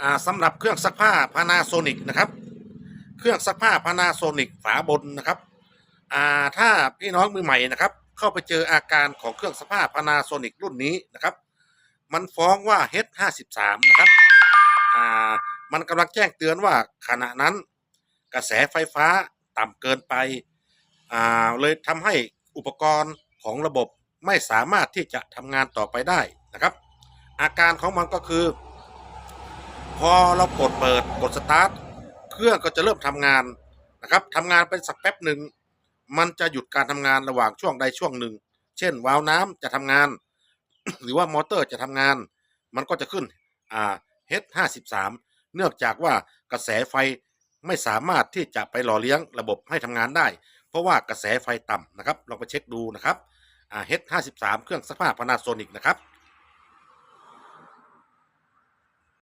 อ่าสำหรับเครื่องซักผ้า Panasonic นะครับ เครื่องซักผ้า Panasonic ฝาบนนะครับอ่าถ้าพี่น้องมือใหม่นะครับ เข้าไปเจออาการของเครื่องซักผ้า Panasonic รุ่นนี้นะครับ มันฟ้องว่า H53 นะครับอ่ามันกำลังแจ้งเตือนว่าขณะนั้นกระแสไฟฟ้าต่ำเกินไปอ่าเลยทำให้อุปกรณ์ของระบบไม่สามารถที่จะทำงานต่อไปได้นะครับ อาการของมันก็คือ อเรากดเปิดกดสตาร์ทเครื่องก็จะเริ่มทำงานนะครับทำงานเป็นสักแป๊บหนึ่งมันจะหยุดการทำงานระหว่างช่วงใดช่วงหนึ่ง เช่นวาล์วน้ำจะทำงาน หรือว่ามอเตอร์จะทำงาน มันก็จะขึ้นอ่า H53 เนื่องจากว่ากระแสไฟไม่สามารถที่จะไปหล่อเลี้ยงระบบให้ทำงานได้ เพราะว่ากระแสไฟต่ำนะครับลองไปเช็คดูนะครับอ่า H53 เครื่องซักผ้า Panasonic นะครับ